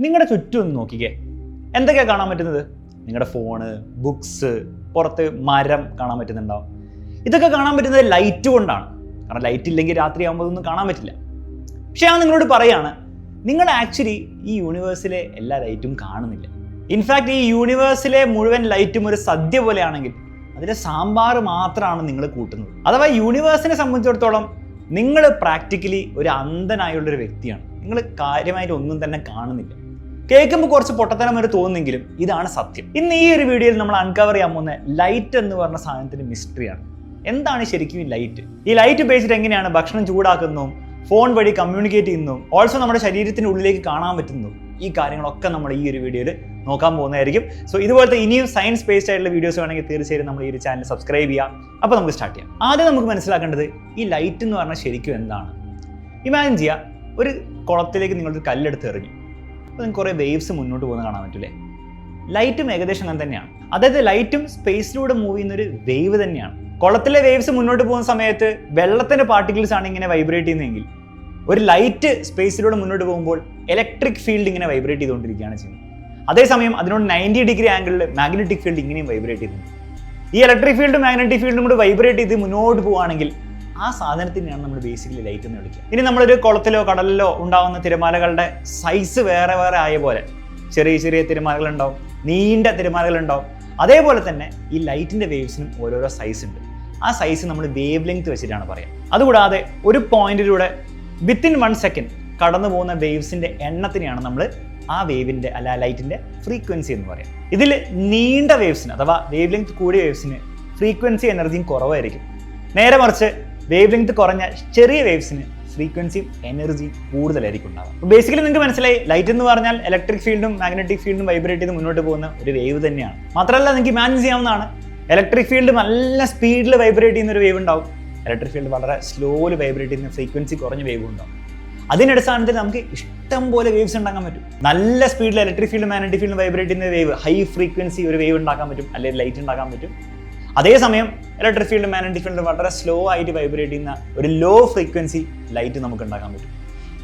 നിങ്ങളുടെ ചുറ്റും നോക്കിക്കേ. എന്തൊക്കെയാണ് കാണാൻ പറ്റുന്നത്? നിങ്ങളുടെ ഫോണ് ബുക്സ് പുറത്ത് മരം കാണാൻ പറ്റുന്നുണ്ടാവും ഇതൊക്കെ കാണാൻ പറ്റുന്നത് ലൈറ്റ് കൊണ്ടാണ്. കാരണം ലൈറ്റ് ഇല്ലെങ്കിൽ രാത്രി ആകുമ്പോൾ കാണാൻ പറ്റില്ല. പക്ഷെ ഞാൻ നിങ്ങളോട് പറയാണ് നിങ്ങൾ ആക്ച്വലി ഈ യൂണിവേഴ്സിലെ എല്ലാ ലൈറ്റും കാണുന്നില്ല. ഇൻഫാക്ട് ഈ യൂണിവേഴ്സിലെ മുഴുവൻ ലൈറ്റും ഒരു സദ്യ പോലെയാണെങ്കിൽ അതിലെ സാമ്പാർ മാത്രമാണ് നിങ്ങൾ കൂട്ടുന്നത്. അഥവാ യൂണിവേഴ്സിനെ സംബന്ധിച്ചിടത്തോളം നിങ്ങൾ പ്രാക്ടിക്കലി ഒരു അന്ധനായുള്ളൊരു വ്യക്തിയാണ്. നിങ്ങൾ കാര്യമായിട്ട് ഒന്നും തന്നെ കാണുന്നില്ല. കേൾക്കുമ്പോൾ കുറച്ച് പൊട്ടത്തരം വരെ തോന്നുന്നെങ്കിലും ഇതാണ് സത്യം. ഇന്ന് ഈ ഒരു വീഡിയോയിൽ നമ്മൾ അൺകവർ ചെയ്യാൻ പോകുന്ന ലൈറ്റ് എന്ന് പറഞ്ഞ സാധനത്തിന്റെ മിസ്റ്ററിയാണ് എന്താണ് ശരിക്കും ഈ ലൈറ്റ് ഈ ലൈറ്റ് ഉപയോഗിച്ചിട്ട് എങ്ങനെയാണ് ഭക്ഷണം ചൂടാക്കുന്നതും ഫോൺ വഴി കമ്മ്യൂണിക്കേറ്റ് ചെയ്യുന്നതും ഓൾസോ നമ്മുടെ ശരീരത്തിന്റെ ഉള്ളിലേക്ക് കാണാൻ പറ്റുന്നതും ഈ കാര്യങ്ങളൊക്കെ നമ്മൾ ഈ ഒരു വീഡിയോയിൽ നോക്കാൻ പോകുന്നതായിരിക്കും. സോ ഇതുപോലത്തെ ഇനിയും സയൻസ് ബേസ്ഡ് ആയിട്ടുള്ള വീഡിയോസ് വേണമെങ്കിൽ തീർച്ചയായും നമ്മൾ ഈ ഒരു ചാനൽ സബ്സ്ക്രൈബ് ചെയ്യാം. അപ്പോൾ നമുക്ക് സ്റ്റാർട്ട് ചെയ്യാം. ആദ്യം നമുക്ക് മനസ്സിലാക്കേണ്ടത് ഈ ലൈറ്റ് എന്ന് പറഞ്ഞാൽ ശരിക്കും എന്താണ്? ഇമാജിൻ ചെയ്യുക ഒരു കുളത്തിലേക്ക് നിങ്ങളൊരു കല്ലെടുത്ത് എറിഞ്ഞു അപ്പോൾ നിങ്ങൾക്ക് കുറേ വേവ്സ് മുന്നോട്ട് പോകുന്ന കാണാൻ പറ്റില്ലേ? ലൈറ്റും ഏകദേശം അങ്ങനെ തന്നെയാണ്. അതായത് ലൈറ്റും സ്പേസിലൂടെ മൂവ് ചെയ്യുന്ന ഒരു വേവ് തന്നെയാണ്. കുളത്തിലെ വേവ്സ് മുന്നോട്ട് പോകുന്ന സമയത്ത് വെള്ളത്തിന്റെ പാർട്ടിക്കിൾസ് ആണ് ഇങ്ങനെ വൈബ്രേറ്റ് ചെയ്യുന്നതെങ്കിൽ ഒരു ലൈറ്റ് സ്പേസിലൂടെ മുന്നോട്ട് പോകുമ്പോൾ ഇലക്ട്രിക് ഫീൽഡ് ഇങ്ങനെ വൈബ്രേറ്റ് ചെയ്തുകൊണ്ടിരിക്കുകയാണ് ചെയ്യുന്നത്. അതേസമയം അതിനോട് നയന്റി ഡിഗ്രി ആംഗിളിൽ മാഗ്നറ്റിക് ഫീൽഡ് ഇങ്ങനെയും വൈബ്രേറ്റ് ചെയ്യുന്നു. ഈ ഇലക്ട്രിക് ഫീൽഡും മാഗ്നറ്റിക് ഫീൽഡും കൂടി വൈബ്രേറ്റ് ചെയ്ത് മുന്നോട്ട് പോവുകയാണെങ്കിൽ ആ സാധനത്തിനെയാണ് നമ്മൾ ബേസിക്കലി ലൈറ്റ് എന്ന് വിളിക്കുക. ഇനി നമ്മളൊരു കുളത്തിലോ കടലിലോ ഉണ്ടാവുന്ന തിരമാലകളുടെ സൈസ് വേറെ വേറെ ആയ പോലെ ചെറിയ ചെറിയ തിരമാലകളുണ്ടാവും നീണ്ട തിരമാലകളുണ്ടാവും. അതേപോലെ തന്നെ ഈ ലൈറ്റിന്റെ വേവ്സിനും ഓരോരോ സൈസ് ഉണ്ട്. ആ സൈസ് നമ്മൾ വേവ് ലെങ്ത് വെച്ചിട്ടാണ് പറയാം അതുകൂടാതെ ഒരു പോയിന്റിലൂടെ വിത്തിൻ വൺ സെക്കൻഡ് കടന്നു പോകുന്ന വേവ്സിന്റെ എണ്ണത്തിനെയാണ് നമ്മൾ ആ വേവിന്റെ അല്ല ലൈറ്റിന്റെ ഫ്രീക്വൻസി എന്ന് പറയാം ഇതിൽ നീണ്ട വേവ്സിന് അഥവാ വേവ് ലെങ്ത് കൂടിയ വേവ്സിന് ഫ്രീക്വൻസി എനർജിയും കുറവായിരിക്കും. നേരെ മറിച്ച് വേവ് ലെങ്ത് കുറഞ്ഞ ചെറിയ വേവ്സിന് ഫ്രീക്വൻസിയും എനർജിയും കൂടുതലായിരിക്കും ഉണ്ടാവുക. ബേസിക്കലി നിങ്ങൾക്ക് മനസ്സിലായി ലൈറ്റ് എന്ന് പറഞ്ഞാൽ ഇലക്ട്രിക് ഫീൽഡും മാഗ്നറ്റിക് ഫീൽഡും വൈബ്രേറ്റ് ചെയ്ത് മുന്നോട്ട് പോകുന്ന ഒരു വേവ് തന്നെയാണ്. മാത്രമല്ല നിങ്ങൾക്ക് ഇമാജിൻ ചെയ്യാവുന്നതാണ് ഇലക്ട്രിക് ഫീൽഡ് നല്ല സ്പീഡിൽ വൈബ്രേറ്റ് ചെയ്യുന്ന ഒരു വേവ് ഉണ്ടാവും. ഇലക്ട്രിക് ഫീൽഡ് വളരെ സ്ലോയിൽ വൈബ്രേറ്റ് ചെയ്യുന്ന ഫ്രീക്വൻസി കുറഞ്ഞ വേവ് ഉണ്ടാവും. അതിനടിസ്ഥാനത്തിൽ നമുക്ക് ഇഷ്ടം പോലെ വേവ്സ് ഉണ്ടാക്കാൻ പറ്റും. നല്ല സ്പീഡിൽ electric field magnetic field vibrate ചെയ്യുന്ന വേവ് ഹൈ ഫ്രീക്വൻസി ഒരു വേവ് ഉണ്ടാക്കാൻ പറ്റും അല്ലെങ്കിൽ ലൈറ്റ് ഉണ്ടാക്കാൻ പറ്റും. അതേസമയം ഇലക്ട്രിക് ഫീൽഡ് മാഗ്നറ്റിക് ഫീൽഡ് വളരെ സ്ലോ ആയിട്ട് വൈബ്രേറ്റ് ചെയ്യുന്ന ഒരു ലോ ഫ്രീക്വൻസി ലൈറ്റ് നമുക്ക് ഉണ്ടാക്കാൻ പറ്റും.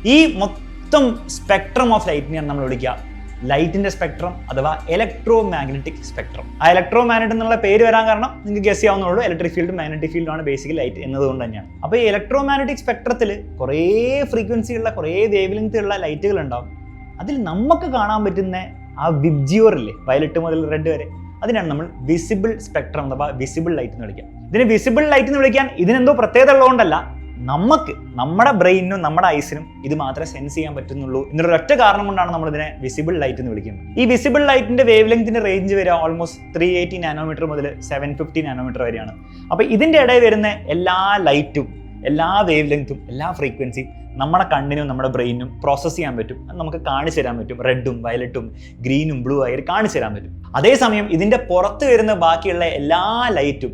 ഈ മൊത്തം സ്പെക്ട്രം ഓഫ് ലൈറ്റിനെയാണ് നമ്മൾ വിളിക്കുക. ലൈറ്റിന്റെ സ്പെക്ട്രം അഥവാ ഇലക്ട്രോ മാഗ്നറ്റിക് സ്പെക്ട്രം ആ ഇലക്ട്രോ മാഗ്നറ്റ് എന്നുള്ള പേര് വരാൻ കാരണം നിങ്ങൾക്ക് ഗസ് ചെയ്യാവുന്നുള്ളൂ ഇലക്ട്രിക് ഫീൽഡ് മാഗ്നറ്റിക് ഫീൽഡും ആണ് ബേസിക് ലൈറ്റ് എന്നതുകൊണ്ട് തന്നെയാണ്. അപ്പോൾ ഈ ഇലക്ട്രോ മാഗ്നറ്റിക് സ്പെക്ട്രത്തിൽ കുറേ ഫ്രീക്വൻസി ഉള്ള കുറേ വേവ് ഉള്ള ലൈറ്റുകൾ ഉണ്ടാവും. അതിൽ നമുക്ക് കാണാൻ പറ്റുന്ന ആ വിബ്ജിയോർ ഇല്ലേ? വയലറ്റ് മുതൽ റെഡ് വരെ. അതിനാണ് നമ്മൾ വിസിബിൾ സ്പെക്ട്രം അഥവാ വിസിബിൾ ലൈറ്റ് എന്ന് വിളിക്കുക. ഇതിന് വിസിബിൾ ലൈറ്റ് എന്ന് വിളിക്കാൻ ഇതിനെന്തോ പ്രത്യേകത ഉള്ളതുകൊണ്ടല്ല നമുക്ക് നമ്മുടെ ബ്രെയിനിനും നമ്മുടെ ഐസിനും ഇത് മാത്രമേ സെൻസ് ചെയ്യാൻ പറ്റുന്നുള്ളൂ എന്നൊരു ഒറ്റ കാരണം കൊണ്ടാണ് നമ്മൾ ഇതിനെ വിസിബിൾ ലൈറ്റ് എന്ന് വിളിക്കുന്നത്. ഈ വിസിബിൾ ലൈറ്റിന്റെ വേവ് ലെങ്ത്തിന്റെ റേഞ്ച് വരിക ഓൾമോസ്റ്റ് ത്രീ എയ്റ്റി നാനോമീറ്റർ മുതൽ സെവൻ ഫിഫ്റ്റി നാനോമീറ്റർ വരെയാണ്. അപ്പോൾ ഇതിന്റെ ഇടയിൽ വരുന്ന എല്ലാ ലൈറ്റും എല്ലാ വേവ് ലെങ്ത്തും എല്ലാ ഫ്രീക്വൻസിയും നമ്മുടെ കണ്ണിനും നമ്മുടെ ബ്രെയിനും പ്രോസസ്സ് ചെയ്യാൻ പറ്റും. നമുക്ക് കാണിച്ചു തരാൻ പറ്റും. റെഡും വയലറ്റും ഗ്രീനും ബ്ലൂ ആയി കാണിച്ചു തരാൻ പറ്റും. അതേസമയം ഇതിന്റെ പുറത്ത് വരുന്ന ബാക്കിയുള്ള എല്ലാ ലൈറ്റും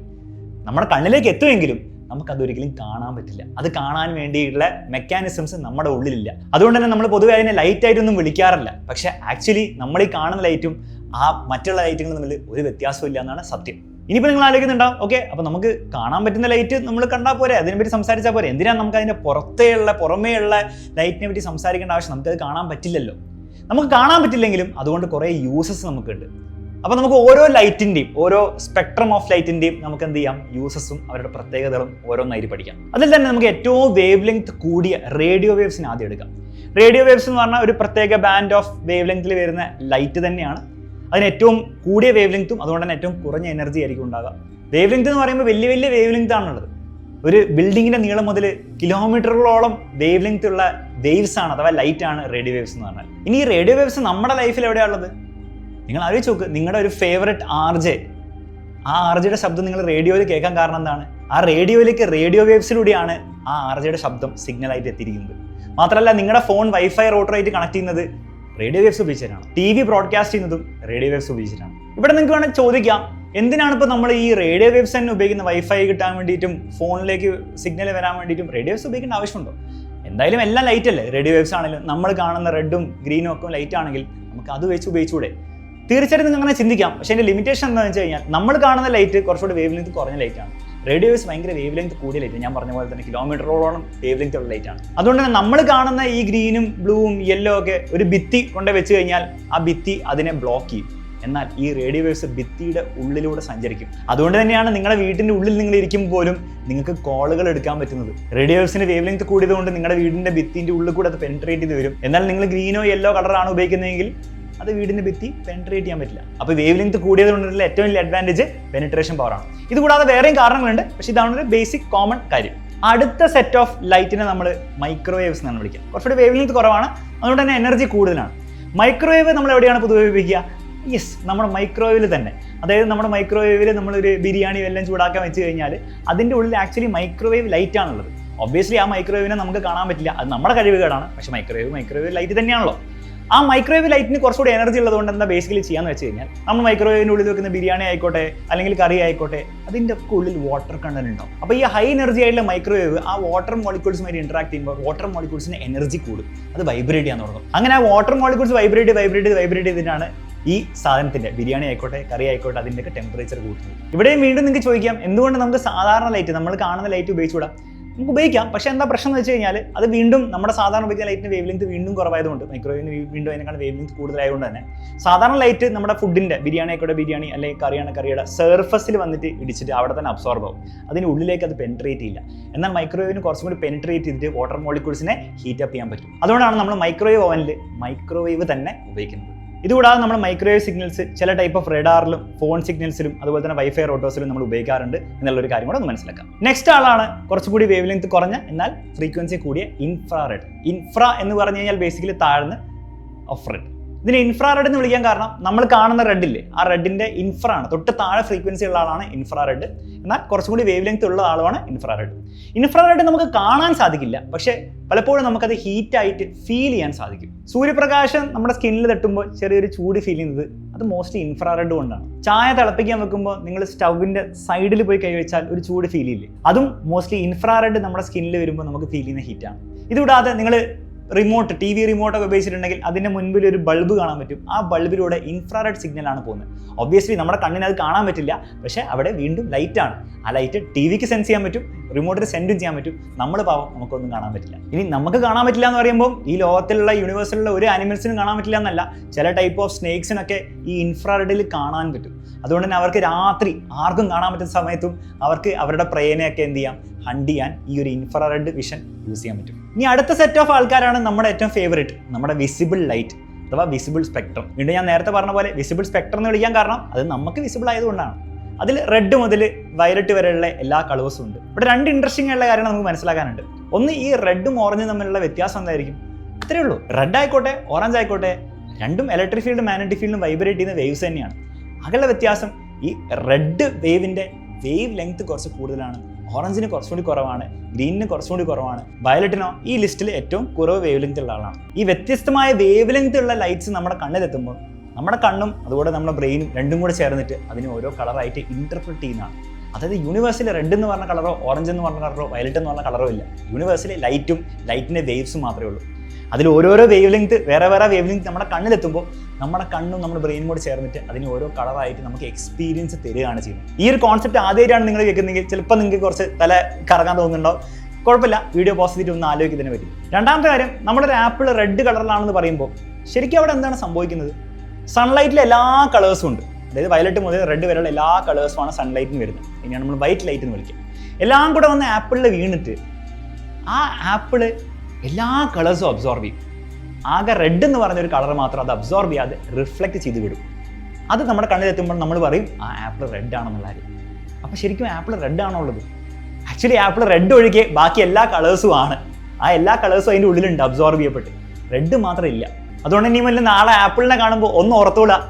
നമ്മുടെ കണ്ണിലേക്ക് എത്തുമെങ്കിലും നമുക്ക് അതൊരിക്കലും കാണാൻ പറ്റില്ല. അത് കാണാൻ വേണ്ടിയുള്ള മെക്കാനിസംസ് നമ്മുടെ ഉള്ളിലില്ല. അതുകൊണ്ട് തന്നെ നമ്മൾ പൊതുവെ അതിനെ ലൈറ്റായിട്ടൊന്നും വിളിക്കാറില്ല. പക്ഷേ ആക്ച്വലി നമ്മൾ ഈ കാണുന്ന ലൈറ്റും ആ മറ്റുള്ള ലൈറ്റുകളും തമ്മിൽ ഒരു വ്യത്യാസമില്ല എന്നാണ് സത്യം. ഇനിയിപ്പോൾ നിങ്ങൾ ആലോചിക്കുന്നുണ്ടാവും ഓക്കെ അപ്പോൾ നമുക്ക് കാണാൻ പറ്റുന്ന ലൈറ്റ് നമ്മൾ കണ്ടാൽ പോരെ അതിനെ പറ്റി സംസാരിച്ചാൽ പോരെ. എന്തിനാണ് നമുക്ക് അതിന്റെ പുറത്തേയുള്ള പുറമേയുള്ള ലൈറ്റിനെ പറ്റി സംസാരിക്കേണ്ട ആവശ്യം? നമുക്കത് കാണാൻ പറ്റില്ലല്ലോ. നമുക്ക് കാണാൻ പറ്റില്ലെങ്കിലും അതുകൊണ്ട് കുറേ യൂസസ് നമുക്കുണ്ട്. അപ്പോൾ നമുക്ക് ഓരോ ലൈറ്റിന്റെയും ഓരോ സ്പെക്ട്രം ഓഫ് ലൈറ്റിന്റെയും നമുക്ക് എന്ത് ചെയ്യാം? യൂസസും അവരുടെ പ്രത്യേകതകളും ഓരോന്നായി പഠിക്കാം. അതിൽ തന്നെ നമുക്ക് ഏറ്റവും വേവ് ലെങ്ത് കൂടിയ റേഡിയോ വേവ്സിന് ആദ്യം എടുക്കാം. റേഡിയോ വേവ്സ് എന്ന് പറഞ്ഞാൽ ഒരു പ്രത്യേക ബാൻഡ് ഓഫ് വേവ് ലെങ്ത്തിൽ വരുന്ന ലൈറ്റ് തന്നെയാണ്. അതിന് ഏറ്റവും കൂടിയ വേവ് ലെങ്ത്തും അതുകൊണ്ട് തന്നെ ഏറ്റവും കുറഞ്ഞ എനർജി ആയിരിക്കും ഉണ്ടാകുക വേവ് ലെങ്ത് എന്ന് പറയുമ്പോൾ വലിയ വലിയ വേവ് ലെങ്ത് ആണുള്ളത്. ഒരു ബിൽഡിങ്ങിന്റെ നീളം മുതൽ കിലോമീറ്ററുകളോളം വേവ് ലെങ്ത് ഉള്ള വേവ്സ് ആണ് അഥവാ ലൈറ്റ് ആണ് റേഡിയോ വേവ്സ് എന്ന് പറഞ്ഞാൽ. ഇനി ഈ റേഡിയോ വേവ്സ് നമ്മുടെ ലൈഫിൽ എവിടെയാണുള്ളത് നിങ്ങൾ ആലോചിച്ച് നോക്ക് നിങ്ങളുടെ ഒരു ഫേവററ്റ് ആർ ജെ ആ ആർ ജെയുടെ ശബ്ദം നിങ്ങൾ റേഡിയോയിൽ കേൾക്കാൻ കാരണം എന്താണ്? ആ റേഡിയോയിലേക്ക് റേഡിയോ വേവ്സിലൂടെയാണ് ആ ആർ ജെയുടെ ശബ്ദം സിഗ്നലായിട്ട് എത്തിയിരിക്കുന്നത്. മാത്രമല്ല നിങ്ങളുടെ ഫോൺ വൈഫൈ റോട്ടറായിട്ട് കണക്ട് ചെയ്യുന്നത് റേഡിയോ വേവ്സ് ഉപയോഗിച്ചിട്ടാണ് ടി വി ബ്രോഡ്കാസ്റ്റ് ചെയ്യുന്നതും റേഡിയോ വേവ്സ് ഉപയോഗിച്ചിട്ടാണ് ഇവിടെ നിങ്ങൾക്ക് വേണമെങ്കിൽ ചോദിക്കാം എന്തിനാണ് ഇപ്പോൾ നമ്മൾ ഈ റേഡിയോ വേവ്സ് തന്നെ ഉപയോഗിക്കുന്ന വൈഫൈ കിട്ടാൻ വേണ്ടിയിട്ടും ഫോണിലേക്ക് സിഗ്നൽ വരാൻ വേണ്ടിയിട്ടും റേഡിയോ വേവ്സ് ഉപയോഗിക്കേണ്ട ആവശ്യമുണ്ടോ? എന്തായാലും എല്ലാം ലൈറ്റ് അല്ലേ? റേഡിയോ വേവ്സ് ആണെങ്കിലും നമ്മൾ കാണുന്ന റെഡും ഗ്രീനും ഒക്കെ ലൈറ്റ് ആണെങ്കിൽ നമുക്ക് അത് വെച്ച് ഉപയോഗിച്ചുകൂടെ? തീർച്ചയായിട്ടും നിങ്ങൾ അങ്ങനെ ചിന്തിക്കാം. പക്ഷേ അതിന്റെ ലിമിറ്റേഷൻ എന്താണെന്ന് വെച്ച് കഴിഞ്ഞാൽ നമ്മൾ കാണുന്ന ലൈറ്റ് കുറച്ചുകൂടി വേവ് ലെങ്ത് കുറഞ്ഞ ലൈറ്റ് ആണ് റേഡിയോ ഭയങ്കര വേവ് ലെങ്ത് കൂടിയ ലൈറ്റ് ഞാൻ പറഞ്ഞ പോലെ തന്നെ കിലോമീറ്ററോളം വേവ് ലെങ്ത് ഉള്ള ലൈറ്റ് ആണ്. അതുകൊണ്ട് തന്നെ നമ്മൾ കാണുന്ന ഈ ഗ്രീനും ബ്ലൂവും യെല്ലോ ഒക്കെ ഒരു ഭിത്തി കൊണ്ട് വെച്ച് കഴിഞ്ഞാൽ ആ ഭിത്തി അതിനെ ബ്ലോക്ക് ചെയ്യും. എന്നാൽ ഈ റേഡിയോ വേവ്സ് ഭിത്തിയുടെ ഉള്ളിലൂടെ സഞ്ചരിക്കും. അതുകൊണ്ട് തന്നെയാണ് നിങ്ങളുടെ വീടിന്റെ ഉള്ളിൽ നിങ്ങൾ ഇരിക്കുമ്പോൾ പോലും നിങ്ങൾക്ക് കോളുകൾ എടുക്കാൻ പറ്റുന്നത്. റേഡിയോ വേവ്സിന് വേവ് ലെങ്ത് കൂടിയതുകൊണ്ട് നിങ്ങളുടെ വീടിന്റെ ഭിത്തിന്റെ ഉള്ളിൽ കൂടെ അത് പെൻട്രേറ്റ് ചെയ്ത് വരും. എന്നാൽ നിങ്ങൾ ഗ്രീനോ യെല്ലോ കളറാണ് ഉപയോഗിക്കുന്നതെങ്കിൽ അത് വീടിന്റെ ഭിത്തി പെൻട്രേറ്റ് ചെയ്യാൻ പറ്റില്ല. അപ്പോൾ വേവ് ലെങ്ത് കൂടിയത് കൊണ്ടുള്ള ഏറ്റവും വലിയ അഡ്വാന്റേജ് പെനിട്രേഷൻ പവറാണ് ഇത് കൂടാതെ വേറെയും കാരണങ്ങളുണ്ട്. പക്ഷേ ഇതാണ് ഒരു ബേസിക് കോമൺ കാര്യം. അടുത്ത സെറ്റ് ഓഫ് ലൈറ്റിനെ നമ്മൾ മൈക്രോവേവ്സ് എന്നാണ് വിളിക്കുക. കുറച്ചുകൂടി വേവ് ലെങ്ത് കുറവാണ്. അതുകൊണ്ട് തന്നെ എനർജി കൂടുതലാണ്. മൈക്രോവേവ് നമ്മൾ എവിടെയാണ് പൊതുവെ ഉപയോഗിക്കുക യെസ് നമ്മുടെ മൈക്രോവേവിൽ തന്നെ. അതായത് നമ്മുടെ മൈക്രോവേവിൽ നമ്മളൊരു ബിരിയാണി എല്ലാം ചൂടാക്കാൻ വെച്ച് കഴിഞ്ഞാൽ അതിന്റെ ഉള്ളിൽ ആക്ച്വലി മൈക്രോവേവ് ലൈറ്റ് ആണുള്ളത്. ഒബ്വിയസ്ലി ആ മൈക്രോവേവിനെ നമുക്ക് കാണാൻ പറ്റില്ല. അത് നമ്മുടെ കഴിവുകേടാണ് പക്ഷേ മൈക്രോവേവ് മൈക്രോവേവ് ലൈറ്റ് തന്നെയാണല്ലോ. ആ മൈക്രോവേവ് ലൈറ്റിന് കുറച്ചുകൂടി എനർജി ഉള്ളതുകൊണ്ട് എന്താ ബേസിക്കലി ചെയ്യാന്ന് വെച്ച് കഴിഞ്ഞാൽ നമ്മൾ മൈക്രോവേവിന്റെ ഉള്ളിൽ വെക്കുന്ന ബിരിയാണി ആയിക്കോട്ടെ അല്ലെങ്കിൽ കറി ആയിക്കോട്ടെ അതിന്റെ ഒക്കെ ഉള്ളിൽ വാട്ടർ കണ്ടന്റ് ഉണ്ടാവും. അപ്പോൾ ഈ ഹൈ എനർജി ആയിട്ടുള്ള മൈക്രോവേവ് ആ വാട്ടർ മോളിക്യൂൾസുമായി ഇന്ററാക്ട് ചെയ്യുമ്പോൾ വാട്ടർ മോളിക്യൂൾസിന് എനർജി കൂടും. അത് വൈബ്രേറ്റ് ചെയ്യാൻ തുടങ്ങും. അങ്ങനെ ആ water molecules vibrate vibrate vibrate ചെയ്തിട്ടാണ് ഈ സാധനത്തിന്റെ ബിരിയാണി ആയിക്കോട്ടെ കറി ആയിക്കോട്ടെ അതിന്റെയൊക്കെ ടെമ്പറേച്ചർ കൂട്ടുന്നത്. ഇവിടെയും വീണ്ടും നിങ്ങൾക്ക് ചോദിക്കാം എന്തുകൊണ്ട് നമുക്ക് സാധാരണ ലൈറ്റ് നമ്മൾ കാണുന്ന ലൈറ്റ് ഉപയോഗിച്ചുകൂടാ? നമുക്ക് ഉപയോഗിക്കാം. പക്ഷേ എന്താ പ്രശ്നം എന്ന് വെച്ച് കഴിഞ്ഞാൽ അത് വീണ്ടും നമ്മുടെ സാധാരണ ഉപയോഗിക്കുന്ന ലൈറ്റിന് വേവ് ലെങ്ത് വീണ്ടും കുറവായതുകൊണ്ട് മൈക്രോവേവിന് വീണ്ടും അതിനേക്കാൾ വേവ് ലെങ്ത് കൂടുതലായതുകൊണ്ട് തന്നെ സാധാരണ ലൈറ്റ് നമ്മുടെ ഫുഡിന്റെ ബിരിയാണി ആയിക്കോട്ടെ ബിരിയാണി അല്ലെങ്കിൽ കറിയാണ് കറിയുടെ സർഫസിൽ വന്നിട്ട് ഇടിച്ചിട്ട് അവിടെ തന്നെ അബ്സോർബ് ആവും. അതിന് ഉള്ളിലേക്ക് അത് പെൻട്രേറ്റ് ഇല്ല എന്നാൽ മൈക്രോവേവിന് കുറച്ചും കൂടി പെൻട്രേറ്റ് ചെയ്തിട്ട് വാട്ടർ മോളിക്യൂൾസിനെ ഹീറ്റപ്പ് ചെയ്യാൻ പറ്റും. അതുകൊണ്ടാണ് നമ്മൾ മൈക്രോവേവ് ഓവനിൽ മൈക്രോവേവ് തന്നെ ഉപയോഗിക്കുന്നത്. ഇതുകൂടാതെ നമ്മൾ മൈക്രോവേവ് സിഗ്നൽസ് ചില ടൈപ്പ് ഓഫ് റെഡാറിലും ഫോൺ സിഗ്നൽസിലും അതുപോലെ തന്നെ വൈഫൈ റോട്ടോസിലും നമ്മൾ ഉപയോഗിക്കാറുണ്ട് എന്നുള്ളൊരു കാര്യം കൂടെ ഒന്ന് മനസ്സിലാക്കാം. നെക്സ്റ്റ് ആളാണ് കുറച്ചുകൂടി വേവ് ലെങ്ത് കുറഞ്ഞ എന്നാൽ ഫ്രീക്വൻസി കൂടിയ ഇൻഫ്രാറെഡ് ഇൻഫ്രാ എന്ന് പറഞ്ഞു കഴിഞ്ഞാൽ ബേസിക്കലി താഴ്ന്ന് ഓഫ് റെഡ് ഇതിനെ ഇൻഫ്രാറെഡ് എന്ന് വിളിക്കാൻ കാരണം നമ്മൾ കാണുന്ന റെഡില്ലേ ആ റെഡിന്റെ ഇൻഫ്ര ആണ്. തൊട്ട് താഴെ ഫ്രീക്വൻസി ഉള്ള ആളാണ് ഇൻഫ്രാറെഡ് എന്നാൽ കുറച്ചുകൂടി വേവ് ലെങ്ത് ഉള്ള ആളുമാണ് ഇൻഫ്രാറെഡ് ഇൻഫ്രാറെഡ് നമുക്ക് കാണാൻ സാധിക്കില്ല. പക്ഷേ പലപ്പോഴും നമുക്കത് ഹീറ്റായിട്ട് ഫീൽ ചെയ്യാൻ സാധിക്കും. സൂര്യപ്രകാശം നമ്മുടെ സ്കിന്നിൽ തട്ടുമ്പോൾ ചെറിയൊരു ചൂട് ഫീൽ ചെയ്യുന്നത് അത് മോസ്റ്റ്ലി ഇൻഫ്രാറെഡ് കൊണ്ടാണ്. ചായ തിളപ്പിക്കാൻ വെക്കുമ്പോൾ നിങ്ങൾ സ്റ്റൗവിന്റെ സൈഡിൽ പോയി കൈവച്ചാൽ ഒരു ചൂട് ഫീൽ ചെയ്യില്ലേ അതും മോസ്റ്റ്ലി ഇൻഫ്രാറെഡ് നമ്മുടെ സ്കിന്നിൽ വരുമ്പോൾ നമുക്ക് ഫീൽ ചെയ്യുന്ന ഹീറ്റാണ് ഇതുകൂടാതെ നിങ്ങൾ റിമോട്ട് ടി വി റിമോട്ടൊക്കെ ഉപയോഗിച്ചിട്ടുണ്ടെങ്കിൽ അതിന്റെ മുൻപിൽ ഒരു ബൾബ് കാണാൻ പറ്റും. ആ ബൾബിലൂടെ ഇൻഫ്രാറെഡ് സിഗ്നൽ ആണ് പോകുന്നത്. ഒബ്വിയസ്ലി നമ്മുടെ കണ്ണിന് അത് കാണാൻ പറ്റില്ല. പക്ഷേ അവിടെ വീണ്ടും ലൈറ്റ് ആണ്. ആ ലൈറ്റ് ടി വിക്ക് സെൻസ് ചെയ്യാൻ പറ്റും. റിമോട്ടിന് സെൻഡും ചെയ്യാൻ പറ്റും. നമ്മൾ പാവം നമുക്കൊന്നും കാണാൻ പറ്റില്ല. ഇനി നമുക്ക് കാണാൻ പറ്റില്ല എന്ന് പറയുമ്പോൾ ഈ ലോകത്തിലുള്ള യൂണിവേഴ്സിലുള്ള ഒരു ആനിമൽസിനും കാണാൻ പറ്റില്ല എന്നല്ല. ചില ടൈപ്പ് ഓഫ് സ്നേക്സിനൊക്കെ ഈ ഇൻഫ്രാറെഡിൽ കാണാൻ പറ്റും. അതുകൊണ്ട് തന്നെ അവർക്ക് രാത്രി ആർക്കും കാണാൻ പറ്റുന്ന സമയത്തും അവർക്ക് അവരുടെ പ്രേനെയൊക്കെ എന്ത് ചെയ്യാം? ഹണ്ട് ചെയ്യാൻ ഈ ഒരു ഇൻഫ്രാറെഡ് വിഷൻ യൂസ് ചെയ്യാൻ പറ്റും. ഇനി അടുത്ത സെറ്റ് ഓഫ് ആൾക്കാരാണ് നമ്മുടെ ഏറ്റവും ഫേവറേറ്റ് നമ്മുടെ വിസിബിൾ ലൈറ്റ് അഥവാ വിസിബിൾ സ്പെക്ട്രം വീണ്ടും ഞാൻ നേരത്തെ പറഞ്ഞ പോലെ വിസിബിൾ സ്പെക്ട്രം എന്ന് വിളിക്കാൻ കാരണം അത് നമുക്ക് വിസിബിൾ ആയതുകൊണ്ടാണ് അതിൽ റെഡ് മുതൽ വയലറ്റ് വരെയുള്ള എല്ലാ കളേഴ്സും ഉണ്ട്. ഇവിടെ രണ്ട് ഇൻട്രസ്റ്റിംഗ് ആയിട്ടുള്ള കാര്യങ്ങൾ നമുക്ക് മനസ്സിലാക്കാനുണ്ട്. ഒന്ന് ഈ റെഡും ഓറഞ്ചും തമ്മിലുള്ള വ്യത്യാസം എന്തായിരിക്കും? ഇത്രയേ ഉള്ളൂ. റെഡ് ആയിക്കോട്ടെ ഓറഞ്ച് ആയിക്കോട്ടെ രണ്ടും ഇലക്ട്രിക് ഫീൽഡും മാഗ്നറ്റിക് ഫീൽഡും വൈബ്രേറ്റ് ചെയ്യുന്ന വേവ്സ് തന്നെയാണ്. അകലുള്ള വ്യത്യാസം ഈ റെഡ് വേവിന്റെ വേവ് ലെങ്ത് കുറച്ച് കൂടുതലാണ്. ഓറഞ്ചിന് കുറച്ചുകൂടി കുറവാണ് ഗ്രീനിന് കുറച്ചുകൂടി കുറവാണ്. വയലറ്റിനോ ഈ ലിസ്റ്റിൽ ഏറ്റവും കുറവ് വേവ് ലെങ്ത് ഉള്ള ആളാണ്. ഈ വ്യത്യസ്തമായ വേവ് ലെങ്ത് ഉള്ള ലൈറ്റ്സ് നമ്മുടെ കണ്ണിലെത്തുമ്പോൾ നമ്മുടെ കണ്ണും അതുപോലെ നമ്മുടെ ബ്രെയിനും രണ്ടും കൂടെ ചേർന്നിട്ട് അതിന് ഓരോ കളറായിട്ട് ഇന്റർപ്രിറ്റ് ചെയ്യുന്നതാണ്. അതായത് യൂണിവേഴ്സിൽ റെഡ് എന്ന് പറഞ്ഞ കളറോ ഓറഞ്ച് എന്ന് പറഞ്ഞ കളറോ വയലറ്റ് എന്ന് പറഞ്ഞ കളറോ ഇല്ല. യൂണിവേഴ്സിലെ ലൈറ്റും ലൈറ്റിന്റെ വേവ്സും മാത്രമേ ഉള്ളൂ. അതിൽ ഓരോരോ വേവ് ലെങ്ത് വേറെ വേറെ വേവ് ലെങ്ത് നമ്മുടെ കണ്ണിലെത്തുമ്പോൾ നമ്മുടെ കണ്ണും നമ്മുടെ ബ്രെയിനും കൂടെ ചേർന്നിട്ട് അതിന് ഓരോ കളറായിട്ട് നമുക്ക് എക്സ്പീരിയൻസ് തരികയാണ് ചെയ്യുന്നത്. ഈ ഒരു കോൺസെപ്റ്റ് ആദ്യമായിട്ടാണ് നിങ്ങൾ കേൾക്കുന്നതെങ്കിൽ ചിലപ്പോൾ നിങ്ങൾക്ക് കുറച്ച് തല കറങ്ങാൻ തോന്നുന്നുണ്ടാവും. കുഴപ്പമില്ല. വീഡിയോ പോസ്റ്റ് ചെയ്തിട്ട് ഒന്ന് ആലോചിക്കുന്നതിനെ പറ്റി. രണ്ടാമത്തെ കാര്യം നമ്മുടെ ഒരു ആപ്പിൾ റെഡ് കളറിലാണെന്ന് പറയുമ്പോൾ ശരിക്കും അവിടെ എന്താണ് സംഭവിക്കുന്നത്? സൺലൈറ്റിൽ എല്ലാ കളേഴ്സും ഉണ്ട്. അതായത് വയലറ്റ് മുതൽ റെഡ് വരെയുള്ള എല്ലാ കളേഴ്സുമാണ് സൺലൈറ്റിന് വരുന്നത്. ഇനിയാണ് നമ്മൾ വൈറ്റ് ലൈറ്റ് എന്ന് വിളിക്കുക. എല്ലാം കൂടെ വന്ന് ആപ്പിളിൽ വീണിട്ട് ആ ആപ്പിൾ എല്ലാ കളേഴ്സും അബ്സോർബ് ചെയ്യും. ആകെ റെഡ് എന്ന് പറഞ്ഞ ഒരു കളർ മാത്രം അത് അബ്സോർബ് ചെയ്യാതെ റിഫ്ലക്റ്റ് ചെയ്ത് വിടും. അത് നമ്മുടെ കണ്ണിലെത്തുമ്പോൾ നമ്മൾ പറയും ആ ആപ്പിൾ റെഡ് ആണെന്നുള്ള കാര്യം. അപ്പോൾ ശരിക്കും ആപ്പിൾ റെഡ് ആണോ ഉള്ളത്? ആക്ച്വലി ആപ്പിൾ റെഡ് ഒഴികെ ബാക്കി എല്ലാ കളേഴ്സും ആണ്. ആ എല്ലാ കളേഴ്സും അതിന്റെ ഉള്ളിലുണ്ട് അബ്സോർബ് ചെയ്യപ്പെട്ട്. റെഡ് മാത്രം ഇല്ല. അതുകൊണ്ട് ഇനി മുന്നിൽ നാളെ ആപ്പിളിനെ കാണുമ്പോൾ ഒന്ന് ഓർത്തോളാം.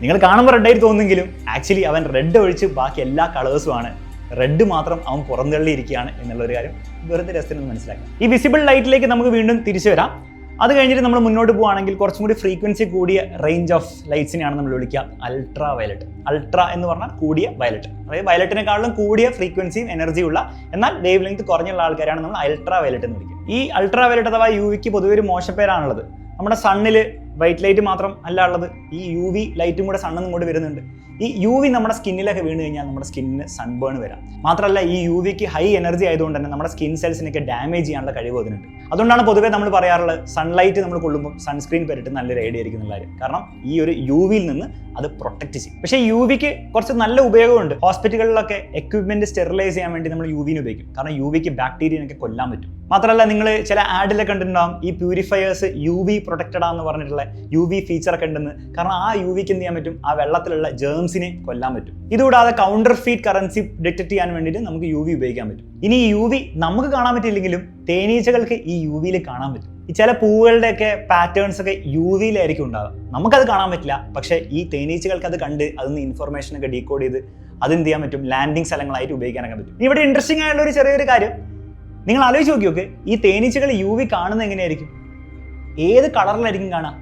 നിങ്ങൾ കാണുമ്പോൾ റെഡായിട്ട് തോന്നുമെങ്കിലും ആക്ച്വലി അവൻ റെഡ് ഒഴിച്ച് ബാക്കി എല്ലാ കളേഴ്സും ആണ്. റെഡ് മാത്രം അവൻ പുറന്തള്ളിയിരിക്കുകയാണ് എന്നുള്ള ഒരു കാര്യം വെറുതെ രസത്തിനൊന്ന് മനസ്സിലാക്കാം. ഈ വിസിബിൾ ലൈറ്റിലേക്ക് നമുക്ക് വീണ്ടും തിരിച്ചു വരാം. അത് കഴിഞ്ഞിട്ട് നമ്മൾ മുന്നോട്ട് പോവുകയാണെങ്കിൽ കുറച്ചും കൂടി ഫ്രീക്വൻസി കൂടിയ റേഞ്ച് ഓഫ് ലൈറ്റ്സിനെയാണ് നമ്മൾ വിളിക്കുക. അൾട്രാ വയലറ്റ് അൾട്രാ എന്ന് പറഞ്ഞാൽ കൂടിയ വയലറ്റ് അതായത് വയലറ്റിനെക്കാളും കൂടിയ ഫ്രീക്വൻസിയും എനർജിയും ഉള്ള എന്നാൽ വേവ് ലെങ്ത് കുറഞ്ഞുള്ള ആൾക്കാരാണ് നമ്മൾ അൾട്രാ വയലറ്റ് എന്ന് വിളിക്കുക. ഈ അൾട്രാ വയലറ്റ് അഥവാ യു വിക്ക് പൊതുവെ ഒരു മോശപ്പേരാണുള്ളത് നമ്മുടെ സണ്ണിൽ വൈറ്റ് ലൈറ്റ് മാത്രം അല്ല ഉള്ളത്. ഈ യു വി ലൈറ്റും കൂടെ സണ്ണെന്നും കൂടെ വരുന്നുണ്ട്. ഈ യു വി നമ്മുടെ സ്കിന്നിലൊക്കെ വീണ് കഴിഞ്ഞാൽ നമ്മുടെ സ്കിന്നിന് സൺബേൺ വരാം. മാത്രമല്ല ഈ യു വിക്ക് ഹൈ എനർജി ആയതുകൊണ്ട് തന്നെ നമ്മുടെ സ്കിൻ സെൽസിനൊക്കെ ഡാമേജ് ചെയ്യാനുള്ള കഴിവ് അതിനുണ്ട്. അതുകൊണ്ടാണ് പൊതുവേ നമ്മൾ പറയാറുള്ളത് സൺലൈറ്റ് നമ്മൾ കൊള്ളുമ്പോൾ സൺസ്ക്രീൻ പെരിട്ട് നല്ലൊരു ഐഡിയ ആയിരിക്കും എന്നുള്ള കാര്യം. കാരണം ഈ ഒരു യു വിയിൽ നിന്ന് അത് പ്രൊട്ടക്ട് ചെയ്യും. പക്ഷേ യു വിക്ക് കുറച്ച് നല്ല ഉപയോഗമുണ്ട്. ഹോസ്പിറ്റലുകളിലൊക്കെ എക്വിപ്മെന്റ് സ്റ്റെറിലൈസ് ചെയ്യാൻ വേണ്ടി നമ്മൾ യു വിന് ഉപയോഗിക്കും. കാരണം യു വിക്ക് ബാക്ടീരിയനൊക്കെ കൊല്ലാൻ പറ്റും. മാത്രമല്ല നിങ്ങൾ ചില ആഡിലൊക്കെ കണ്ടിട്ടുണ്ടാവും. ഈ പ്യൂരിഫയേഴ്സ് യു വി പ്രൊട്ടക്റ്റഡ് ആണെന്ന് പറഞ്ഞിട്ടുള്ള യു വി ഫീച്ചർ ഒക്കെ ഉണ്ടെന്ന്. കാരണം ആ യു വിക്ക് എന്ത് ചെയ്യാൻ പറ്റും? ആ വെള്ളത്തിലുള്ള ജേംസിനെ കൊല്ലാൻ പറ്റും. ഇതുകൂടാതെ കൗണ്ടർ ഫീറ്റ് കറൻസി ഡിറ്റക്ട് ചെയ്യാൻ വേണ്ടിയിട്ട് നമുക്ക് യു വി ഉപയോഗിക്കാൻ പറ്റും. ഇനി യു വി നമുക്ക് കാണാൻ പറ്റില്ലെങ്കിലും തേനീച്ചകൾക്ക് ഈ യു വിയിൽ കാണാൻ പറ്റും. ഈ ചില പൂവുകളുടെയൊക്കെ പാറ്റേൺസ് ഒക്കെ യു വിയിലായിരിക്കും ഉണ്ടാകുക നമുക്കത് കാണാൻ പറ്റില്ല. പക്ഷേ ഈ തേനീച്ചകൾക്ക് അത് കണ്ട് അതിന് ഇൻഫർമേഷൻ ഒക്കെ ഡീകോഡ് ചെയ്ത് അതെന്ത് ചെയ്യാൻ പറ്റും? ലാൻഡിങ് സ്ഥലങ്ങളായിട്ട് ഉപയോഗിക്കാനൊക്കെ പറ്റും. ഇവിടെ ഇൻട്രസ്റ്റിംഗ് ആയിട്ടുള്ള ഒരു ചെറിയൊരു കാര്യം. നിങ്ങൾ ആലോചിച്ച് നോക്കി നോക്ക് ഈ തേനീച്ചകൾ യു വി കാണുന്നത് എങ്ങനെയായിരിക്കും? ഏത് കളറിലായിരിക്കും കാണുക?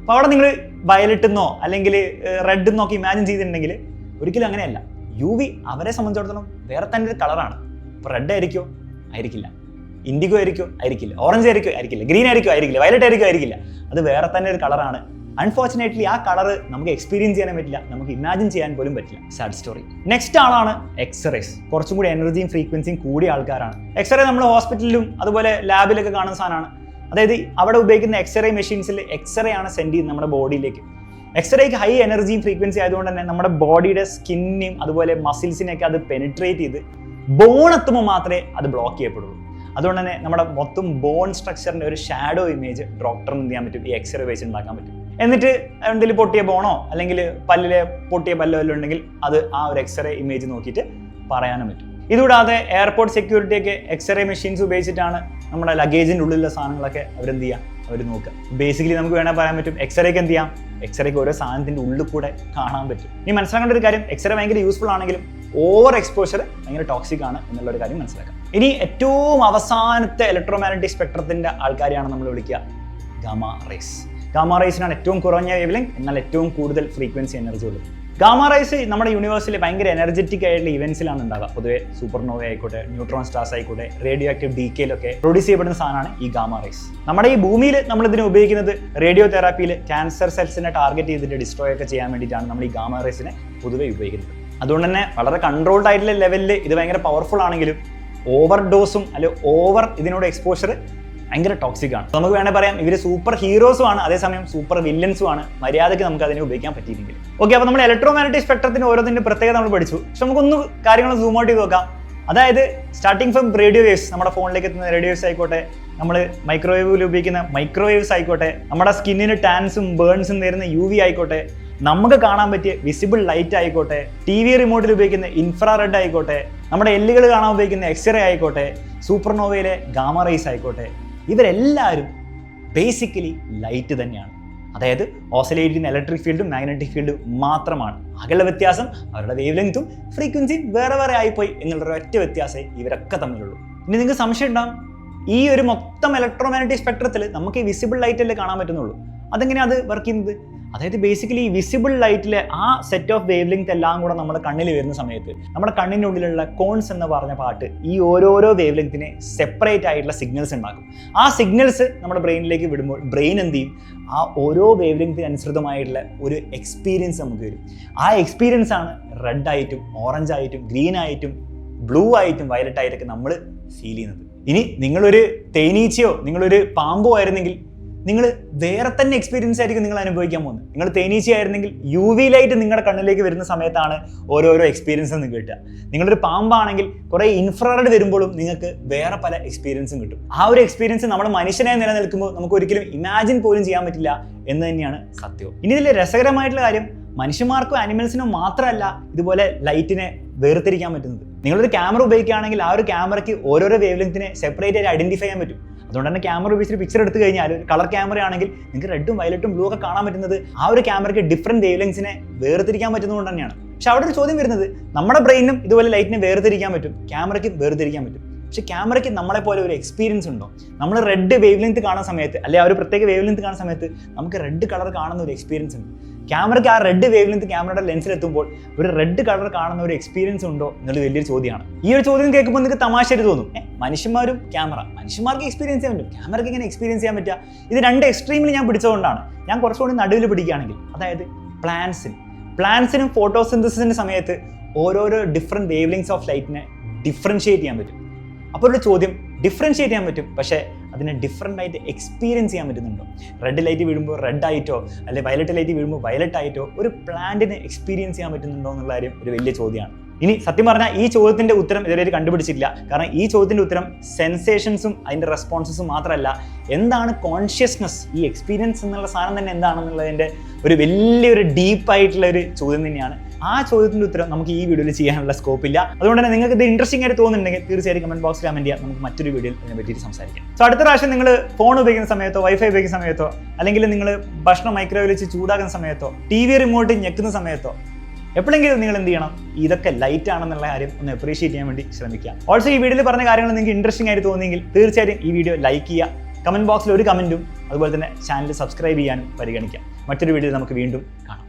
അപ്പോൾ അവിടെ നിങ്ങൾ വയലറ്റ് എന്നോ അല്ലെങ്കിൽ റെഡ് എന്നൊക്കെ ഇമാജിൻ ചെയ്തിട്ടുണ്ടെങ്കിൽ ഒരിക്കലും അങ്ങനെയല്ല. യു വി അവരെ സംബന്ധിച്ചിടത്തോളം വേറെ തന്നെ ഒരു കളറാണ്. ഇപ്പോൾ റെഡ് ആയിരിക്കോ? ആയിരിക്കില്ല. ഇൻഡിഗോ ആയിരിക്കോ? ആയിരിക്കില്ല. ഓറഞ്ച് ആയിരിക്കോ? ആയിരിക്കില്ല. ഗ്രീൻ ആയിരിക്കോ? ആയിരിക്കില്ല. വയലറ്റ് ആയിരിക്കോ? ആയിരിക്കില്ല. അത് വേറെ തന്നെ ഒരു കളറാണ്. അൺഫോർച്ചുനേറ്റ്ലി ആ കളർ നമുക്ക് എക്സ്പീരിയൻസ് ചെയ്യാൻ പറ്റില്ല. നമുക്ക് ഇമാജിൻ ചെയ്യാൻ പോലും പറ്റില്ല. സാഡ് സ്റ്റോറി നെക്സ്റ്റ് ആളാണ് എക്സ്റേസ് കുറച്ചും കൂടി എനർജിയും ഫ്രീക്വൻസിയും കൂടിയ ആൾക്കാരാണ്. എക്സ്റേ നമ്മൾ ഹോസ്പിറ്റലിലും അതുപോലെ ലാബിലൊക്കെ കാണുന്ന സാധനമാണ്. അതായത് അവിടെ ഉപയോഗിക്കുന്ന എക്സ്റേ മെഷീൻസിൽ എക്സ്റേ ആണ് സെൻഡ് ചെയ്യുന്നത് നമ്മുടെ ബോഡിയിലേക്ക് എക്സ്റേക്ക് ഹൈ എനർജിയും ഫ്രീക്വൻസി ആയതുകൊണ്ട് തന്നെ നമ്മുടെ ബോഡിയുടെ സ്കിന്നിനെയും അതുപോലെ മസിൽസിനെയൊക്കെ അത് പെനിട്രേറ്റ് ചെയ്ത് ബോൺ എത്തുമ്പോൾ മാത്രമേ അത് ബ്ലോക്ക് ചെയ്യപ്പെടുള്ളൂ. അതുകൊണ്ട് തന്നെ നമ്മുടെ മൊത്തം ബോൺ സ്ട്രക്ചറിന്റെ ഒരു ഷാഡോ ഇമേജ് ഡോക്ടറിന് എന്ത് ചെയ്യാൻ പറ്റും? ഈ എക്സ്റേ വെച്ച് ഉണ്ടാക്കാൻ പറ്റും. എന്നിട്ട് എന്തെങ്കിലും പൊട്ടിയ ബോണോ അല്ലെങ്കിൽ പല്ലിലെ പൊട്ടിയ പല്ലോ ഉണ്ടെങ്കിൽ അത് ആ ഒരു എക്സ്റേ ഇമേജ് നോക്കിയിട്ട് പറയാനും പറ്റും. ഇതുകൂടാതെ എയർപോർട്ട് സെക്യൂരിറ്റി ഒക്കെ എക്സ്റേ മെഷീൻസ് ഉപയോഗിച്ചിട്ടാണ് നമ്മുടെ ലഗേജിന്റെ ഉള്ളിലുള്ള സാധനങ്ങളൊക്കെ അവരെന്ത് ചെയ്യുക അവർ നോക്കുക. ബേസിക്കലി നമുക്ക് വേണേൽ പറയാൻ പറ്റും എക്സ്റേക്ക് എന്ത് ചെയ്യാം? എക്സ്റേക്ക് ഓരോ സാധനത്തിന്റെ ഉള്ളിൽ കൂടെ കാണാൻ പറ്റും. ഇനി മനസ്സിലാക്കേണ്ട ഒരു കാര്യം എക്സ്റേ ഭയങ്കര യൂസ്ഫുൾ ആണെങ്കിലും ഓവർ എക്സ്പോഷർ ഭയങ്കര ടോക്സിക് ആണ് എന്നുള്ള ഒരു കാര്യം മനസ്സിലാക്കാം. ഇനി ഏറ്റവും അവസാനത്തെ ഇലക്ട്രോമാഗ്നറ്റിക് സ്പെക്ട്രത്തിന്റെ ആൾക്കാരെയാണ് നമ്മൾ വിളിക്കുക. Gamma rays. ഗാമ റേസിനാണ് ഏറ്റവും കുറഞ്ഞ വേവ് എന്നാൽ ഏറ്റവും കൂടുതൽ ഫ്രീക്വൻസി എനർജി ഉള്ളത്. ഗാമ റൈസ് നമ്മുടെ യൂണിവേഴ്സിൽ ഭയങ്കര എനർജറ്റിക് ആയിട്ടുള്ള ഇവന്റ്സിലാണ് ഉണ്ടാവുക. പൊതുവെ സൂപ്പർനോവ ആയിക്കോട്ടെ ന്യൂട്രോൺ സ്റ്റാർസ് ആയിക്കോട്ടെ റേഡിയോ ആക്റ്റീവ് ഡീക്കയിലൊക്കെ പ്രൊഡ്യൂസ് ചെയ്യപ്പെടുന്ന സാധനമാണ് ഈ ഗാമ റൈസ്. നമ്മുടെ ഈ ഭൂമിയിൽ നമ്മൾ ഇതിനെ ഉപയോഗിക്കുന്നത് റേഡിയോ തെറാപ്പിയിൽ ക്യാൻസർ സെൽസിനെ ടാർഗറ്റ് ചെയ്തിട്ട് ഡിസ്ട്രോയ് ഒക്കെ ചെയ്യാൻ വേണ്ടിയിട്ടാണ് നമ്മൾ ഈ ഗാമ റൈസിനെ പൊതുവെ ഉപയോഗിക്കുന്നത്. അതുകൊണ്ട് തന്നെ വളരെ കൺട്രോൾഡ് ആയിട്ടുള്ള ലെവലിൽ ഇത് ഭയങ്കര പവർഫുൾ ആണെങ്കിലും ഓവർ ഡോസും അല്ലെങ്കിൽ ഓവർ ഇതിനോട് എക്സ്പോഷർ ഭയങ്കര ടോക്സിക് ആണ്. നമുക്ക് വേണേൽ പറയാം ഇവർ സൂപ്പർ ഹീറോസും ആണ് അതേസമയം സൂപ്പർ വില്ലൻസും ആണ്. മര്യാദയ്ക്ക് നമുക്ക് അതിനെ ഉപയോഗിക്കാൻ പറ്റിയില്ലെങ്കിൽ. ഓക്കെ അപ്പോൾ നമ്മൾ ഇലക്ട്രോമാഗ്നറ്റിക് സ്പെക്ട്രത്തിന് ഓരോന്നിന്റെ പ്രത്യേകത നമ്മൾ പഠിച്ചു. പക്ഷെ നമുക്കൊന്ന് കാര്യങ്ങൾ സൂം ഔട്ട് ചെയ്ത് നോക്കാം. അതായത് സ്റ്റാർട്ടിങ് ഫ്രം റേഡിയോ വേവ്സ് നമ്മുടെ ഫോണിലേക്ക് എത്തുന്ന റേഡിയോ വേവ്സ് ആയിക്കോട്ടെ നമ്മൾ മൈക്രോവേവിൽ ഉപയോഗിക്കുന്ന മൈക്രോവേവ്സ് ആയിക്കോട്ടെ നമ്മുടെ സ്കിന്നിന് ടാൻസും ബേൺസും തരുന്ന യു വി ആയിക്കോട്ടെ നമുക്ക് കാണാൻ പറ്റിയ വിസിബിൾ ലൈറ്റ് ആയിക്കോട്ടെ ടി വി റിമോട്ടിൽ ഉപയോഗിക്കുന്ന ഇൻഫ്രാറെഡ് ആയിക്കോട്ടെ നമ്മുടെ എല്ലുകൾ കാണാൻ ഉപയോഗിക്കുന്ന എക്സ്റേ ആയിക്കോട്ടെ സൂപ്പർനോവയിലെ ഗാമ റൈസ് ആയിക്കോട്ടെ ഇവരെല്ലാവരും ബേസിക്കലി ലൈറ്റ് തന്നെയാണ്. അതായത് ഓസിലേറ്റ് ഇലക്ട്രിക് ഫീൽഡും മാഗ്നറ്റിക് ഫീൽഡും മാത്രമാണ്. അകല വ്യത്യാസം അവരുടെ വേവ് ലെങ്ത്തും ഫ്രീക്വൻസിയും വേറെ വേറെ ആയിപ്പോയി എന്നുള്ളൊരു ഒറ്റ വ്യത്യാസമേ ഇവരൊക്കെ തമ്മിലുള്ളൂ. ഇനി നിങ്ങൾക്ക് സംശയം ഉണ്ടാകും ഈ ഒരു മൊത്തം ഇലക്ട്രോമാഗ്നറ്റിക് സ്പെക്ട്രത്തിൽ നമുക്ക് ഈ വിസിബിൾ ലൈറ്റ് അല്ലേ കാണാൻ പറ്റുന്നുള്ളൂ. അതെങ്ങനെയാണ് അത് വർക്ക് ചെയ്യുന്നത്? അതായത് ബേസിക്കലി ഈ വിസിബിൾ ലൈറ്റിലെ ആ സെറ്റ് ഓഫ് വേവ് ലെങ്ത് എല്ലാം കൂടെ നമ്മുടെ കണ്ണിൽ വരുന്ന സമയത്ത് നമ്മുടെ കണ്ണിന്റെ ഉള്ളിലുള്ള കോൺസ് എന്ന് പറഞ്ഞ പാട്ട് ഈ ഓരോരോ വേവ് ലെങ്തിനെ സെപ്പറേറ്റ് ആയിട്ടുള്ള സിഗ്നൽസ് ഉണ്ടാക്കും. ആ സിഗ്നൽസ് നമ്മുടെ ബ്രെയിനിലേക്ക് വിടുമ്പോൾ ബ്രെയിൻ എന്ത് ചെയ്യും? ആ ഓരോ വേവ് ലെങ്തിനനുസൃതമായിട്ടുള്ള ഒരു എക്സ്പീരിയൻസ് നമുക്ക് വരും ആ എക്സ്പീരിയൻസ് ആണ് റെഡ് ആയിട്ടും ഓറഞ്ച് ആയിട്ടും ഗ്രീൻ ആയിട്ടും ബ്ലൂ ആയിട്ടും വയലറ്റ് ആയിട്ടൊക്കെ നമ്മൾ ഫീൽ ചെയ്യുന്നത്. ഇനി നിങ്ങളൊരു തേനീച്ചയോ നിങ്ങളൊരു പാമ്പോ ആയിരുന്നെങ്കിൽ നിങ്ങൾ വേറെ തന്നെ എക്സ്പീരിയൻസ് ആയിരിക്കും നിങ്ങൾ അനുഭവിക്കാൻ പോകുന്നത്. നിങ്ങൾ തേനീച്ചയായിരുന്നെങ്കിൽ യു വി ലൈറ്റ് നിങ്ങളുടെ കണ്ണിലേക്ക് വരുന്ന സമയത്താണ് ഓരോരോ എക്സ്പീരിയൻസ് നിങ്ങൾക്ക് കിട്ടുക നിങ്ങളൊരു പാമ്പാണെങ്കിൽ കുറേ ഇൻഫ്രാറെഡ് വരുമ്പോഴും നിങ്ങൾക്ക് വേറെ പല എക്സ്പീരിയൻസും കിട്ടും. ആ ഒരു എക്സ്പീരിയൻസ് നമ്മൾ മനുഷ്യനായി നിലനിൽക്കുമ്പോൾ നമുക്ക് ഒരിക്കലും ഇമാജിൻ പോലും ചെയ്യാൻ പറ്റില്ല എന്ന് തന്നെയാണ് സത്യവും ഇനി ഇതിൽ രസകരമായിട്ടുള്ള കാര്യം മനുഷ്യന്മാർക്കും ആനിമൽസിനും മാത്രമല്ല ഇതുപോലെ ലൈറ്റിനെ വേർതിരിക്കാൻ പറ്റുന്നത്. നിങ്ങളൊരു ക്യാമറ ഉപയോഗിക്കുകയാണെങ്കിൽ ആ ഒരു ക്യാമറയ്ക്ക് ഓരോരോ വേവ് ലെങ്തിനെ സെപ്പറേറ്റ് ആയിട്ട് ഐഡന്റിഫൈ ചെയ്യാൻ പറ്റും. അതുകൊണ്ട് തന്നെ ക്യാമറ ഉപയോഗിച്ചിട്ട് പിക്ചർ എടുത്തു കഴിഞ്ഞാൽ ഒരു കളർ ക്യാമറ ആണെങ്കിൽ നിങ്ങൾക്ക് റെഡും വയലറ്റും ബ്ലൂ ഒക്കെ കാണാൻ പറ്റുന്നത് ആ ഒരു ക്യാമറയ്ക്ക് ഡിഫറെന്റ് വേവ്ലെങ്സിനെ വേർതിരിക്കാൻ പറ്റുന്നതുകൊണ്ട് തന്നെയാണ്. പക്ഷെ അവിടെ ഒരു ചോദ്യം വരുന്നത് നമ്മുടെ ബ്രെയിനും ഇതുപോലെ ലൈറ്റിനെ വേർതിരിക്കാൻ പറ്റും ക്യാമറയ്ക്ക് വേർതിരിക്കാൻ പറ്റും. പക്ഷെ ക്യാമറയ്ക്ക് നമ്മളെ പോലെ ഒരു എക്സ്പീരിയൻസ് ഉണ്ടോ? നമ്മൾ റെഡ് വേവ് ലെങ്ത് കാണുന്ന സമയത്ത് അല്ലെങ്കിൽ ആ ഒരു പ്രത്യേക വേവ് ലെങ്ത് കാണുന്ന സമയത്ത് നമുക്ക് റെഡ് കളർ കാണുന്ന ഒരു എക്സ്പീരിയൻസ് ഉണ്ട്? ക്യാമറയ്ക്ക് ആ റെഡ് വേവ് ലെങ്ത് ക്യാമറയുടെ ലെൻസിൽ എത്തുമ്പോൾ ഒരു റെഡ് കളർ കാണുന്ന ഒരു എക്സ്പീരിയൻസ് ഉണ്ടോ എന്നുള്ളത് വലിയൊരു ചോദ്യമാണ്. ഈ ഒരു ചോദ്യം കേൾക്കുമ്പോൾ നിങ്ങൾക്ക് തമാശയായിട്ട് തോന്നും. മനുഷ്യന്മാരും ക്യാമറ. മനുഷ്യന്മാർക്ക് എക്സ്പീരിയൻസ് ചെയ്യാൻ പറ്റും ക്യാമറയ്ക്ക് ഇങ്ങനെ എക്സ്പീരിയൻസ് ചെയ്യാൻ പറ്റുക? ഇത് രണ്ട് എക്സ്ട്രീമിൽ ഞാൻ പിടിച്ചതുകൊണ്ടാണ്. ഞാൻ കുറച്ചുകൂടി നടുവിൽ പിടിക്കുകയാണെങ്കിൽ അതായത് പ്ലാൻസിന് പ്ലാന്റ്സിനും ഫോട്ടോസിന്തസിന്റെ സമയത്ത് ഓരോരോ ഡിഫറെന്റ് വേവ് ലെങ്സ് ഓഫ് ലൈറ്റിനെ ഡിഫറൻഷിയേറ്റ് ചെയ്യാൻ പറ്റും. അപ്പോൾ ഒരു ചോദ്യം ഡിഫറൻഷിയേറ്റ് ചെയ്യാൻ പറ്റും. പക്ഷേ അതിനെ ഡിഫറെന്റ് ആയിട്ട് എക്സ്പീരിയൻസ് ചെയ്യാൻ പറ്റുന്നുണ്ടോ? റെഡ് ലൈറ്റ് വീഴുമ്പോൾ റെഡ് ആയിട്ടോ അല്ലെങ്കിൽ വയലറ്റ് ലൈറ്റ് വീഴുമ്പോൾ വയലറ്റ് ആയിട്ടോ ഒരു പ്ലാന്റിനെ എക്സ്പീരിയൻസ് ചെയ്യാൻ പറ്റുന്നുണ്ടോ എന്നുള്ള കാര്യം ഒരു വലിയ ചോദ്യമാണ്. ഇനി സത്യം പറഞ്ഞാൽ ഈ ചോദ്യത്തിന്റെ ഉത്തരം ഇതുവരെ കണ്ടുപിടിച്ചിട്ടില്ല. കാരണം ഈ ചോദ്യത്തിന്റെ ഉത്തരം സെൻസേഷൻസും അതിന്റെ റെസ്പോൺസസും മാത്രമല്ല എന്താണ് കോൺഷ്യസ്നസ് ഈ എക്സ്പീരിയൻസ് എന്നുള്ള സാധനം തന്നെ എന്താണെന്നുള്ളതിന്റെ ഒരു വലിയൊരു ഡീപ്പായിട്ടുള്ള ഒരു ചോദ്യം തന്നെയാണ് ആ ചോദ്യത്തിന്റെ ഉത്തരം നമുക്ക് ഈ വീഡിയോയിൽ ചെയ്യാനുള്ള സ്കോപ്പ് ഇല്ല. അതുകൊണ്ട് തന്നെ നിങ്ങൾക്ക് ഇത് ഇൻട്രസ്റ്റിംഗ് ആയിട്ട് തോന്നുന്നുണ്ടെങ്കിൽ തീർച്ചയായും കമന്റ് ബോക്സിൽ കമന്റ് ചെയ്യാം. നമുക്ക് മറ്റൊരു വീഡിയോയിൽ ഇതിനെ പറ്റി സംസാരിക്കാം. സോ അടുത്ത പ്രാവശ്യം നിങ്ങൾ ഫോൺ ഉപയോഗിക്കുന്ന സമയത്തോ വൈഫൈ ഉപയോഗിക്കുന്ന സമയത്തോ അല്ലെങ്കിൽ നിങ്ങൾ ഭക്ഷണം മൈക്രോവേവ് വെച്ച് ചൂടാക്കുന്ന സമയത്തോ ടി വി റിമോട്ട് ഞെക്കുന്ന സമയത്തോ എപ്പോഴെങ്കിലും നിങ്ങൾ എന്ത് ചെയ്യണം? ഇതൊക്കെ ലൈറ്റ് ആണെന്നുള്ള കാര്യം ഒന്ന് അപ്രീഷിയേറ്റ് ചെയ്യാൻ വേണ്ടി ശ്രമിക്കുക. ഓൾസോ ഈ വീഡിയോയിൽ പറഞ്ഞ കാര്യങ്ങൾ നിങ്ങൾക്ക് ഇൻട്രസ്റ്റിംഗ് ആയിട്ട് തോന്നിയെങ്കിൽ തീർച്ചയായും ഈ വീഡിയോ ലൈക്ക് ചെയ്യുക. കമന്റ് ബോക്സിൽ ഒരു കമന്റും അതുപോലെ തന്നെ ചാനൽ സബ്സ്ക്രൈബ് ചെയ്യാനും പരിഗണിക്കാം. മറ്റൊരു വീഡിയോ നമുക്ക് വീണ്ടും കാണാം.